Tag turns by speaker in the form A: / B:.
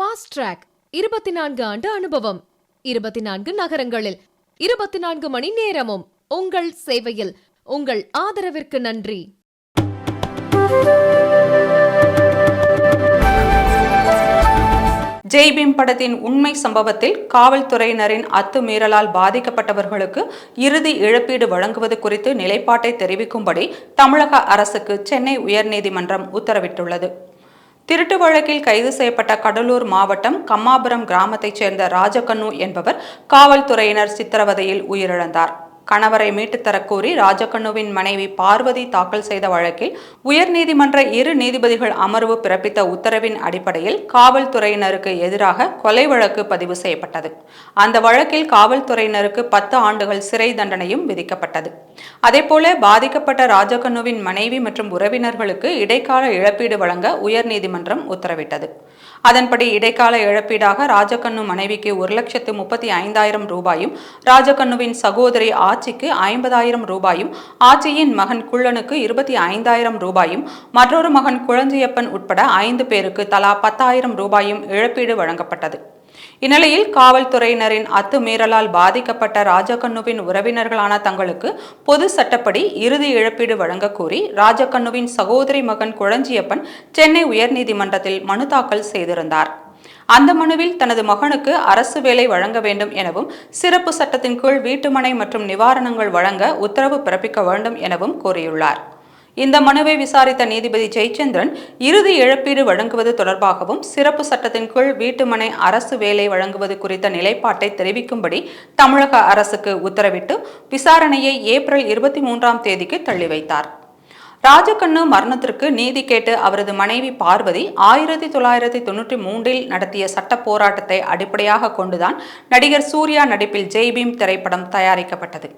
A: Fast track இருபத்தி நான்கு ஆண்டு அனுபவம். இருபத்தி நான்கு நகரங்களில் இருபத்தி நான்கு மணி நேரமும் உங்கள் சேவையில் உங்கள் ஆதரவிற்கு நன்றி.
B: ஜெய்பீம் படத்தின் உண்மை சம்பவத்தில் காவல்துறையினரின் அத்துமீறலால் பாதிக்கப்பட்டவர்களுக்கு இறுதி இழப்பீடு வழங்குவது குறித்து நிலைப்பாட்டை தெரிவிக்கும்படி தமிழக அரசுக்கு சென்னை உயர்நீதிமன்றம் உத்தரவிட்டுள்ளது. திருட்டு வழக்கில் கைது செய்யப்பட்ட கடலூர் மாவட்டம் கம்மாபுரம் கிராமத்தைச் சேர்ந்த ராஜகண்ணு என்பவர் காவல்துறையினர் சித்திரவதையில் உயிரிழந்தார். கணவரை மீட்டுத்தர கோரி ராஜகண்ணுவின் மனைவி பார்வதி தாக்கல் செய்த வழக்கில் உயர்நீதிமன்ற இரு நீதிபதிகள் அமர்வு பிறப்பித்த உத்தரவின் அடிப்படையில் காவல்துறையினருக்கு எதிராக கொலை வழக்கு பதிவு செய்யப்பட்டது. அந்த வழக்கில் காவல்துறையினருக்கு பத்து ஆண்டுகள் சிறை தண்டனையும் விதிக்கப்பட்டது. அதேபோல பாதிக்கப்பட்ட ராஜகண்ணுவின் மனைவி மற்றும் உறவினர்களுக்கு இடைக்கால இழப்பீடு வழங்க உயர்நீதிமன்றம் உத்தரவிட்டது. அதன்படி இடைக்கால இழப்பீடாக ராஜகண்ணு மனைவிக்கு ஒரு லட்சத்து முப்பத்தி ஐந்தாயிரம் ரூபாயும் ராஜகண்ணுவின் சகோதரி ஆத் ஆட்சிக்கு ஐம்பதாயிரம் ரூபாயும் ஆட்சியின் மகன் குள்ளனுக்கு இருபத்தி ஐந்தாயிரம் ரூபாயும் மற்றொரு மகன் குழந்தையப்பன் உட்பட ஐந்து பேருக்கு தலா பத்தாயிரம் ரூபாயும் இழப்பீடு வழங்கப்பட்டது. இந்நிலையில் காவல்துறையினரின் அத்துமீறலால் பாதிக்கப்பட்ட ராஜகண்ணுவின் உறவினர்களான தங்களுக்கு பொது சட்டப்படி இறுதி இழப்பீடு வழங்க கோரி ராஜகண்ணுவின் சகோதரி மகன் குழஞ்சியப்பன் சென்னை உயர்நீதிமன்றத்தில் மனு தாக்கல் செய்திருந்தார். அந்த மனுவில் தனது மகனுக்கு அரசு வேலை வழங்க வேண்டும் எனவும் சிறப்பு சட்டத்தின் கீழ் வீட்டுமனை மற்றும் நிவாரணங்கள் வழங்க உத்தரவு பிறப்பிக்க வேண்டும் எனவும் கோரியுள்ளார் இந்த மனுவை விசாரித்த நீதிபதி ஜெயச்சந்திரன் இறுதி இழப்பீடு வழங்குவது தொடர்பாகவும் சிறப்பு சட்டத்தின் கீழ் வீட்டுமனை அரசு வேலை வழங்குவது குறித்த நிலைப்பாட்டை தெரிவிக்கும்படி தமிழக அரசுக்கு உத்தரவிட்டு விசாரணையை ஏப்ரல் இருபத்தி மூன்றாம் தேதிக்கு தள்ளி வைத்தார் ராஜகண்ணு மரணத்திற்கு நீதி கேட்டு அவரது மனைவி பார்வதி ஆயிரத்தி தொள்ளாயிரத்தி தொண்ணூற்றி மூன்றில் நடத்திய சட்ட போராட்டத்தை அடிப்படையாக கொண்டுதான் நடிகர் சூர்யா நடிப்பில் ஜெய்பீம் திரைப்படம் தயாரிக்கப்பட்டது.